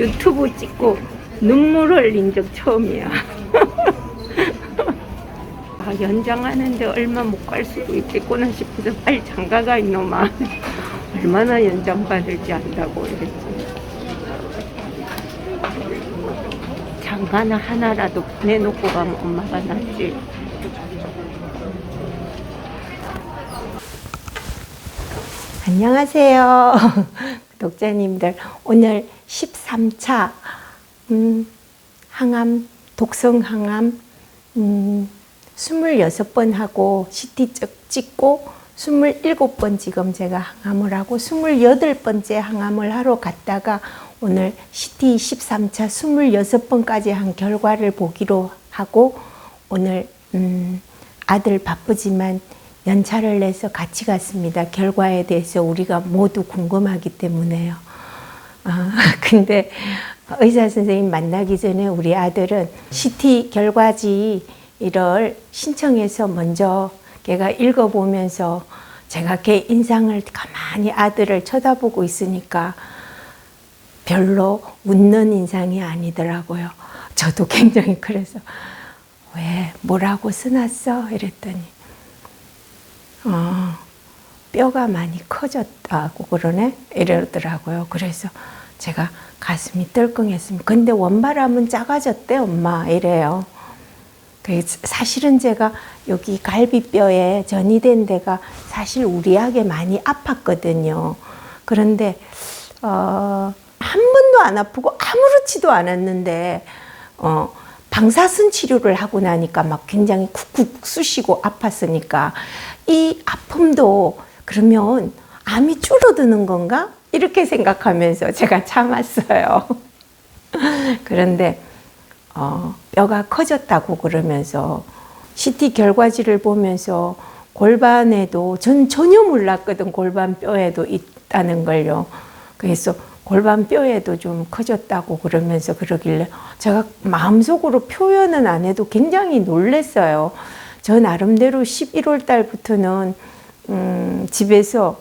유튜브 찍고 눈물 흘린 적 처음이야. 아, 연장하는데 얼마 못 갈 수도 있겠구나 싶어서 빨리 장가가 이놈아. 얼마나 연장 받을지 안다고 이랬지. 장가나 하나라도 보내놓고 가면 엄마가 낫지. 안녕하세요. 구독자님들. 오늘 13차, 음, 항암, 독성 항암, 음, 26번 하고 CT 찍고 27번 지금 제가 항암을 하고 28번째 항암을 하러 갔다가 오늘 CT 13차 26번까지 한 결과를 보기로 하고 오늘 음, 아들 바쁘지만 연차를 내서 같이 갔습니다. 결과에 대해서 우리가 모두 궁금하기 때문에요. 아, 근데 의사 선생님 만나기 전에 우리 아들은 CT 결과지를 신청해서 먼저 걔가 읽어보면서 제가 걔 인상을 가만히 아들을 쳐다보고 있으니까 별로 웃는 인상이 아니더라고요. 저도 굉장히 그래서 왜 뭐라고 써놨어? 이랬더니 어, 뼈가 많이 커졌다고 그러네 이러더라고요. 그래서 제가 가슴이 떨컹했습니다. 근데 원바람은 작아졌대 엄마 이래요. 그 사실은 제가 여기 갈비뼈에 전이 된 데가 사실 우리하게 많이 아팠거든요. 그런데 어, 한 번도 안 아프고 아무렇지도 않았는데 어, 방사선 치료를 하고 나니까 막 굉장히 쿡쿡 쑤시고 아팠으니까 이 아픔도 그러면 암이 줄어드는 건가? 이렇게 생각하면서 제가 참았어요. 그런데 어, 뼈가 커졌다고 그러면서 CT 결과지를 보면서 골반에도 전 전혀 몰랐거든 골반 뼈에도 있다는 걸요. 그래서 골반 뼈에도 좀 커졌다고 그러면서 그러길래 제가 마음속으로 표현은 안 해도 굉장히 놀랬어요. 저 나름대로 11월 달부터는 음, 집에서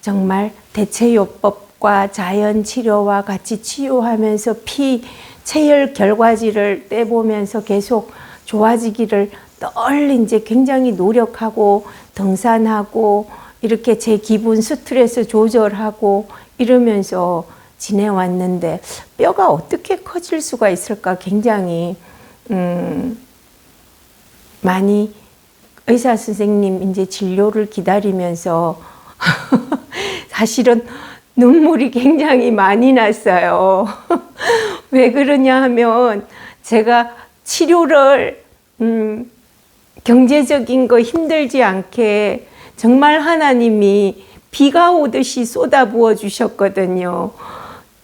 정말 대체요법과 자연 치료와 같이 치유하면서 피 체열 결과지를 떼보면서 계속 좋아지기를 널 이제 굉장히 노력하고 등산하고 이렇게 제 기분 스트레스 조절하고 이러면서 지내왔는데 뼈가 어떻게 커질 수가 있을까 굉장히 음, 많이 의사 선생님 이제 진료를 기다리면서 사실은 눈물이 굉장히 많이 났어요. 왜 그러냐 하면 제가 치료를 음, 경제적인 거 힘들지 않게 정말 하나님이 비가 오듯이 쏟아부어 주셨거든요.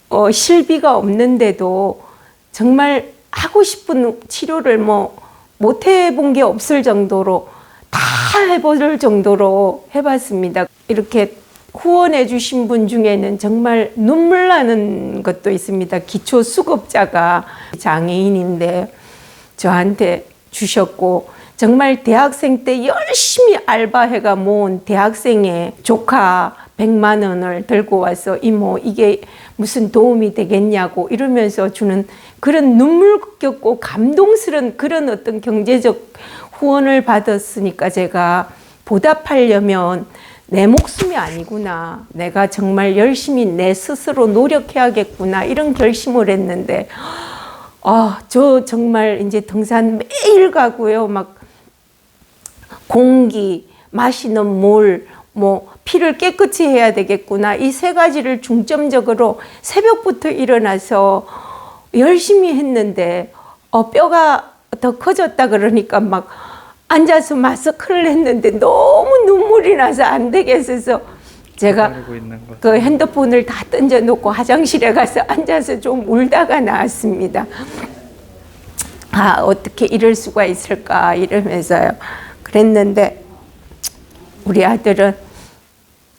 어, 실비가 없는데도 정말 하고 싶은 치료를 뭐 못 해본 게 없을 정도로 다 해볼 정도로 해봤습니다. 이렇게 후원해 주신 분 중에는 정말 눈물 나는 것도 있습니다. 기초 수급자가 장애인인데 저한테 주셨고 정말 대학생 때 열심히 알바해가 모은 대학생의 조카 100만 원을 들고 와서 이모 이게 무슨 도움이 되겠냐고 이러면서 주는 그런 눈물겹고 감동스러운 그런 어떤 경제적 후원을 받았으니까 제가 보답하려면 내 목숨이 아니구나. 내가 정말 열심히 내 스스로 노력해야겠구나. 이런 결심을 했는데, 아, 저 정말 이제 등산 매일 가고요. 막 공기, 마시는 물, 뭐 피를 깨끗이 해야 되겠구나. 이 세 가지를 중점적으로 새벽부터 일어나서 열심히 했는데 어, 뼈가 더 커졌다 그러니까 막 앉아서 마스크를 했는데 너무 눈물이 나서 안 되겠어서 제가. 그 핸드폰을 다 던져놓고 화장실에 가서 앉아서 좀 울다가 나왔습니다. 아, 어떻게 이럴 수가 있을까 이러면서요. 그랬는데 우리 아들은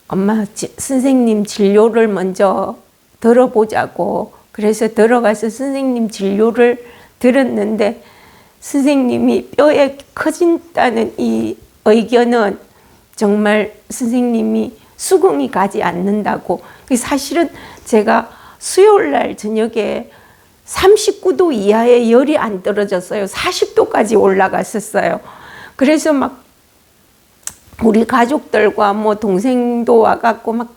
엄마 지- 선생님 진료를 먼저 들어보자고 그래서 들어가서 선생님 진료를 들었는데 선생님이 뼈에 커진다는 이 의견은 정말 선생님이 수긍이 가지 않는다고. 그 사실은 제가 수요일 날 저녁에 39도 이하의 열이 안 떨어졌어요. 40도까지 올라갔었어요. 그래서 막 우리 가족들과 뭐 동생도 와갖고 막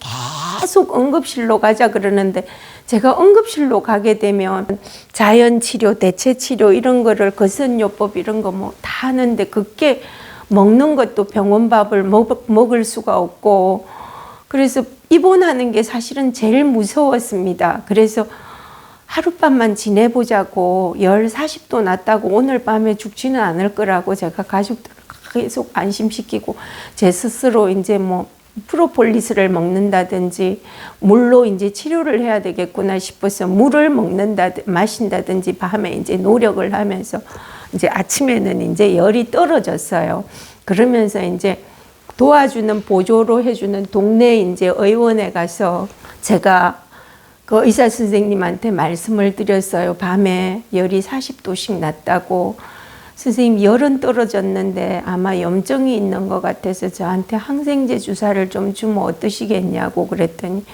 계속 응급실로 가자 그러는데 제가 응급실로 가게 되면 자연 치료, 대체 치료 이런 거를 거선요법 이런 거 뭐 다 하는데 그게 먹는 것도 병원 밥을 먹, 먹을 수가 없고 그래서 입원하는 게 사실은 제일 무서웠습니다. 그래서 하룻밤만 지내보자고 열 40도 났다고 오늘 밤에 죽지는 않을 거라고 제가 가족들 계속 안심시키고 제 스스로 이제 뭐 프로폴리스를 먹는다든지 물로 이제 치료를 해야 되겠구나 싶어서 물을 먹는다 마신다든지 밤에 이제 노력을 하면서 이제 아침에는 이제 열이 떨어졌어요. 그러면서 이제 도와주는 보조로 해주는 동네 이제 의원에 가서 제가 그 의사 선생님한테 말씀을 드렸어요. 밤에 열이 40도씩 났다고. 선생님 열은 떨어졌는데 아마 염증이 있는 것 같아서 저한테 항생제 주사를 좀 주면 어떠시겠냐고 그랬더니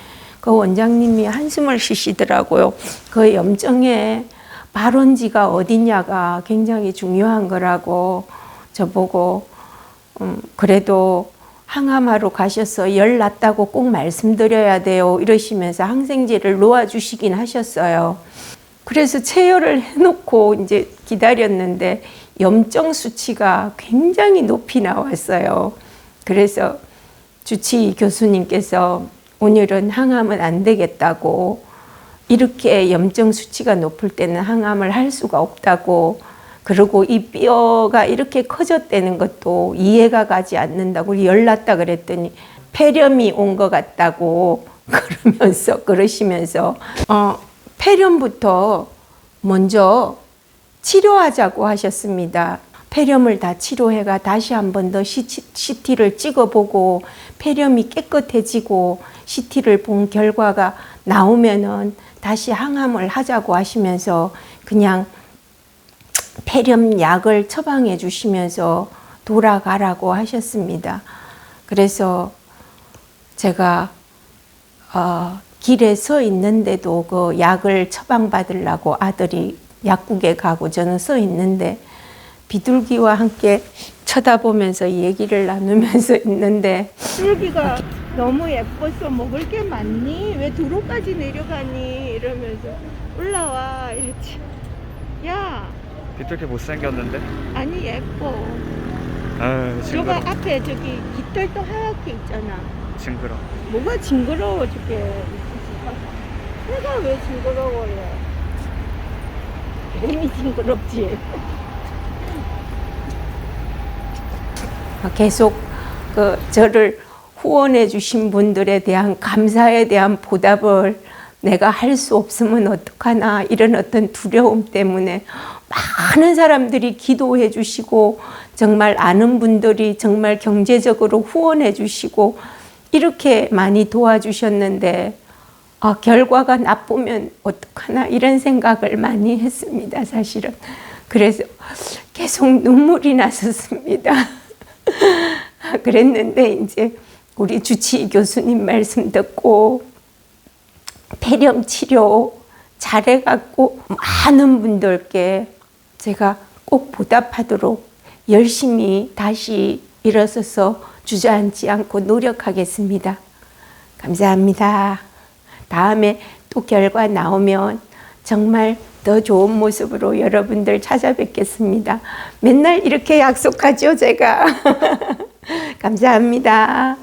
그 원장님이 한숨을 쉬시더라고요. 그 염증의 발원지가 어디냐가 굉장히 중요한 거라고 저보고 음, 그래도 항암하러 가셔서 열 났다고 꼭 말씀드려야 돼요. 이러시면서 항생제를 놓아주시긴 하셨어요. 그래서 체열을 해놓고 이제 기다렸는데 염증 수치가 굉장히 높이 나왔어요. 그래서 주치 교수님께서 오늘은 항암은 안 되겠다고 이렇게 염증 수치가 높을 때는 항암을 할 수가 없다고 그리고 이 뼈가 이렇게 커졌다는 것도 이해가 가지 않는다고 열났다 그랬더니 폐렴이 온 것 같다고 그러면서 그러시면서 어, 폐렴부터 먼저 치료하자고 하셨습니다. 폐렴을 다 치료해가 다시 한 번 더 CT를 찍어보고 폐렴이 깨끗해지고 CT를 본 결과가 나오면은 다시 항암을 하자고 하시면서 그냥 폐렴 약을 처방해 주시면서 돌아가라고 하셨습니다. 그래서 제가 어, 길에 서 있는데도 그 약을 처방받으려고 아들이 약국에 가고 저는 서 있는데 비둘기와 함께 쳐다보면서 얘기를 나누면서 있는데 비둘기가 너무 예뻐서 먹을 게 많니? 왜 도로까지 내려가니? 이러면서 올라와 이랬지. 야, 비뚤게 못생겼는데? 아니 예뻐. 아유 저거 징그러 앞에 저기 깃털도 하얗게 있잖아. 징그러 뭐가 징그러워 저게. 내가 왜 징그러워요? 몸이 징그럽지. 아, 계속 그 저를 후원해 주신 분들에 대한 감사에 대한 보답을 내가 할 수 없으면 어떡하나 이런 어떤 두려움 때문에 많은 사람들이 기도해 주시고 정말 아는 분들이 정말 경제적으로 후원해 주시고 이렇게 많이 도와주셨는데 아, 결과가 나쁘면 어떡하나 이런 생각을 많이 했습니다, 사실은. 그래서 계속 눈물이 났었습니다. 그랬는데 이제 우리 주치 교수님 말씀 듣고 폐렴 치료 잘해갖고 많은 분들께 제가 꼭 보답하도록 열심히 다시 일어서서 주저앉지 않고 노력하겠습니다. 감사합니다. 다음에 또 결과 나오면 정말 더 좋은 모습으로 여러분들 찾아뵙겠습니다. 맨날 이렇게 약속하죠, 제가. 감사합니다.